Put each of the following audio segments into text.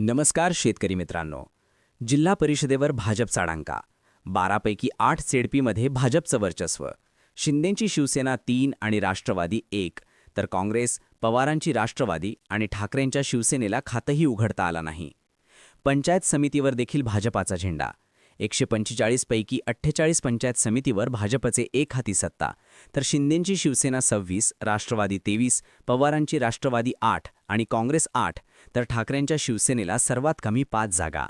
नमस्कार शेतकरी मित्रांनो. जिल्हा परिषदेवर भाजपचा डांका बारापैकी आठ सेडपीमध्ये भाजपचं वर्चस्व. शिंदेंची शिवसेना तीन आणि राष्ट्रवादी एक. तर काँग्रेस पवारांची राष्ट्रवादी आणि ठाकरेंच्या शिवसेनेला खातंही उघडता आला नाही. पंचायत समितीवर देखील भाजपाचा झेंडा. एकशे पंचेचाळीसपैकी अठ्ठेचाळीस पंचायत समितीवर भाजपचे एक हाती सत्ता. तर शिंदेंची शिवसेना सव्वीस राष्ट्रवादी तेवीस पवारांची राष्ट्रवादी आठ आणि काँग्रेस आठ तर ठाकरेंच्या शिवसेनेला सर्वात कमी पाच जागा.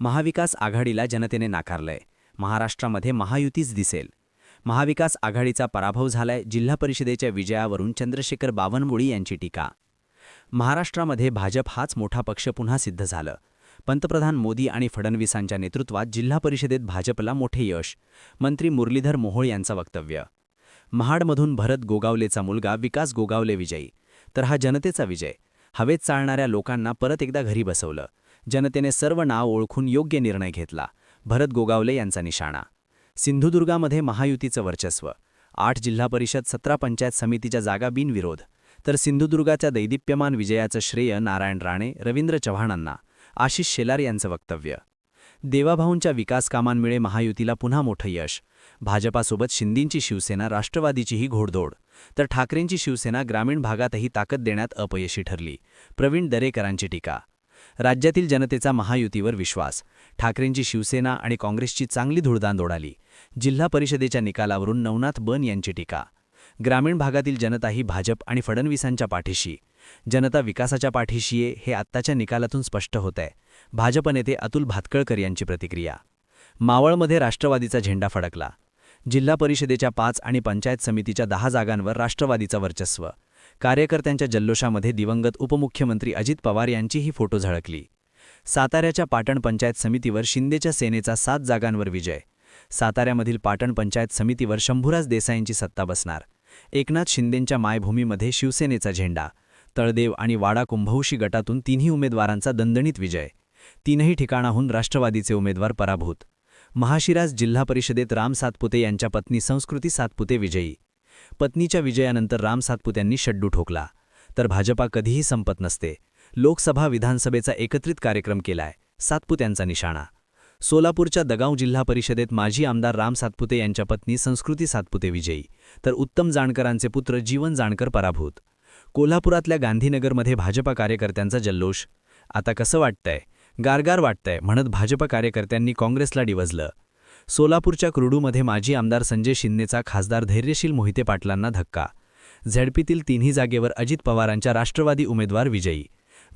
महाविकास आघाडीला जनतेने नाकारलंय. महाराष्ट्रामध्ये महायुतीच दिसेल. महाविकास आघाडीचा पराभव झालाय जिल्हा परिषदेच्या विजयावरून चंद्रशेखर बावनबुळी यांची टीका. महाराष्ट्रामध्ये भाजप हाच मोठा पक्ष पुन्हा सिद्ध झालं. पंतप्रधान मोदी आणि फडणवीसांच्या नेतृत्वात जिल्हा परिषदेत भाजपला मोठे यश मंत्री मुरलीधर मोहोळ यांचं वक्तव्य. महाडमधून भरत गोगावलेचा मुलगा विकास गोगावले विजयी तर हा जनतेचा विजय. हवेत चालणाऱ्या लोकांना परत एकदा घरी बसवलं. जनतेने सर्व नाव ओळखून योग्य निर्णय घेतला भरत गोगावले यांचा निशाणा. सिंधुदुर्गामध्ये महायुतीचं वर्चस्व. आठ जिल्हा परिषद सतरा पंचायत समितीच्या जागा बिनविरोध. तर सिंधुदुर्गाच्या दैदिप्यमान विजयाचं श्रेय नारायण राणे रवींद्र चव्हाणांना. आशिष शेलार यांचं वक्तव्य. देवाभाऊंच्या विकासकामांमुळे महायुतीला पुन्हा मोठं यश. भाजपासोबत शिंदींची शिवसेना राष्ट्रवादीचीही घोडदौड. तर ठाकरेंची शिवसेना ग्रामीण भागातही ताकद देण्यात अपयशी ठरली. प्रवीण दरेकरांची टीका. राज्यातील जनतेचा महायुतीवर विश्वास. ठाकरेंची शिवसेना आणि काँग्रेसची चांगली धुळदान उडाली जिल्हा परिषदेच्या निकालावरून नवनाथ बन यांची टीका. ग्रामीण भागातील जनताही भाजप आणि फडणवीसांच्या पाठीशी. जनता विकासाच्या पाठीशीये हे आत्ताच्या निकालातून स्पष्ट होत आहे. भाजप नेते अतुल भातकळकर यांची प्रतिक्रिया. मावळमध्ये राष्ट्रवादीचा झेंडा फडकला. जिल्हा परिषदेच्या पाच आणि पंचायत समितीच्या दहा जागांवर राष्ट्रवादीचं वर्चस्व. कार्यकर्त्यांच्या जल्लोषामध्ये दिवंगत उपमुख्यमंत्री अजित पवार यांचीही फोटो झळकली. साताऱ्याच्या पाटण पंचायत समितीवर शिंदेच्या सेनेचा सात जागांवर विजय. साताऱ्यामधील पाटण पंचायत समितीवर शंभूराज देसाईंची सत्ता बसणार. एकनाथ शिंदेंच्या मायभूमीमध्ये शिवसेनेचा झेंडा. तळदेव आणि वाडा कुंभौशी गटातून तिन्ही उमेदवारांचा दणदणीत विजय. तीनही ठिकाणाहून राष्ट्रवादीचे उमेदवार पराभूत. महाशिराज जिल्हा परिषदेत राम सातपुते यांच्या पत्नी संस्कृती सातपुते विजयी. पत्नीच्या विजयानंतर राम सातपुत्यांनी शड्डू ठोकला. तर भाजपा कधीही संपत नसते. लोकसभा विधानसभेचा एकत्रित कार्यक्रम केलाय सातपुत्यांचा निशाणा. सोलापूरच्या दगाव जिल्हा परिषदेत माजी आमदार राम सातपुते यांच्या पत्नी संस्कृती सातपुते विजयी. तर उत्तम जाणकरांचे पुत्र जीवन जाणकर पराभूत. कोल्हापुरातल्या गांधीनगरमध्ये भाजपा कार्यकर्त्यांचा जल्लोष. आता कसं वाटतंय? गारगार वाटतंय म्हणत भाजप कार्यकर्त्यांनी काँग्रेसला डिवजलं. सोलापूरच्या क्रुडूमध्ये माजी आमदार संजय शिंदेचा खासदार धैर्यशील मोहिते पाटलांना धक्का. झेडपीतील तिन्ही जागेवर अजित पवारांच्या राष्ट्रवादी उमेदवार विजयी.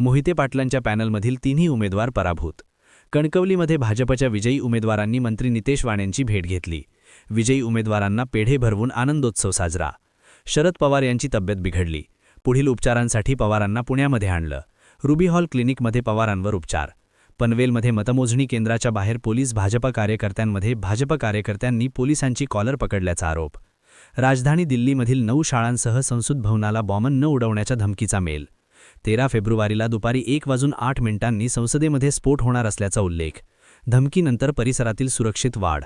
मोहिते पाटलांच्या पॅनलमधील तिन्ही उमेदवार पराभूत. कणकवलीमध्ये भाजपच्या विजयी उमेदवारांनी मंत्री नितेश वाण्यांची भेट घेतली. विजयी उमेदवारांना पेढे भरवून आनंदोत्सव साजरा. शरद पवार यांची तब्येत बिघडली. पुढील उपचारांसाठी पवारांना पुण्यामध्ये आणलं. रुबी हॉल क्लिनिकमध्ये पवारांवर उपचार. पनवेलमध्ये मतमोजणी केंद्राच्या बाहेर पोलीस भाजप कार्यकर्त्यांमध्ये भाजप कार्यकर्त्यांनी पोलिसांची कॉलर पकडल्याचा आरोप. राजधानी दिल्लीमधील नऊ शाळांसह संसद भवनाला बॉमन न उडवण्याच्या धमकीचा मेल. तेरा फेब्रुवारीला दुपारी एक वाजून आठ मिनिटांनी संसदेमध्ये स्फोट होणार असल्याचा उल्लेख. धमकीनंतर परिसरातील सुरक्षित वाढ.